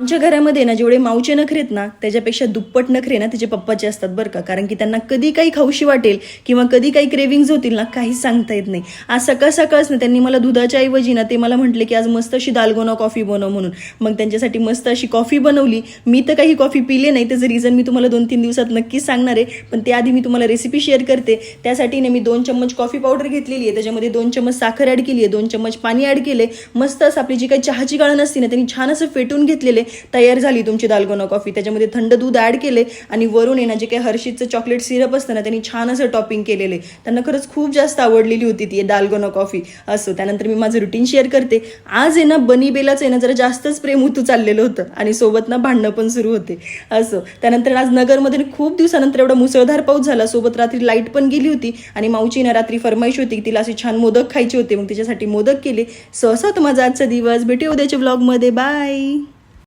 आमच्या घरामध्ये ना जेवढे माऊचे नखरे आहेत ना त्याच्यापेक्षा दुप्पट नखरे ना तिचे पप्पाचे असतात बरं का. कारण की त्यांना कधी काही खाऊशी वाटेल किंवा कधी काही क्रेविंग्ज होतील ना काहीच सांगता येत नाही. आज सकाळ सकाळच ना त्यांनी मला दुधाच्या ऐवजी ना ते मला म्हटले की आज मस्त अशी दालगोना कॉफी बनव म्हणून. मग त्यांच्यासाठी मस्त अशी कॉफी बनवली. मी तर काही कॉफी पिले नाही त्याचं रिझन मी तुम्हाला दोन तीन दिवसात नक्कीच सांगणार आहे. पण त्याआधी मी तुम्हाला रेसिपी शेअर करते. त्यासाठी ना मी दोन चम्मच कॉफी पावडर घेतलेली आहे. त्याच्यामध्ये दोन चम्मच साखर ॲड केली आहे दोन चम्मच पाणी ॲड केले मस्त असं आपली जी काही चहाची गाळण असते ना त्यांनी छान असं फेटून घेतलेले तयार झाली तुमची दालगोना कॉफी त्याच्यामध्ये थंड दूध ॲड केले आणि वरून येणं ना जे काही हर्षीचं चॉकलेट सिरप असतं ना त्यांनी छान असं टॉपिंग केलेले. त्यांना खरंच खूप जास्त आवडलेली होती ती दालगोना कॉफी असं. त्यानंतर मी माझं रुटीन शेअर करते. आज आहे ना बनी बेलाचं आहे ना जरा जास्तच प्रेम होतं चाललेलं होतं. आणि सोबत ना भांडणं पण सुरू होते. असं. त्यानंतर आज नगरमध्ये खूप दिवसानंतर एवढा मुसळधार पाऊस झाला. सोबत रात्री लाइट पण गेली होती. आणि माऊची ना रात्री फरमाईश होती की तिला असे छान मोदक खायचे होते. मग तिच्यासाठी मोदक केले. सहसा असा माझा आजचा दिवस. भेटू उद्याच्या ब्लॉगमध्ये बाय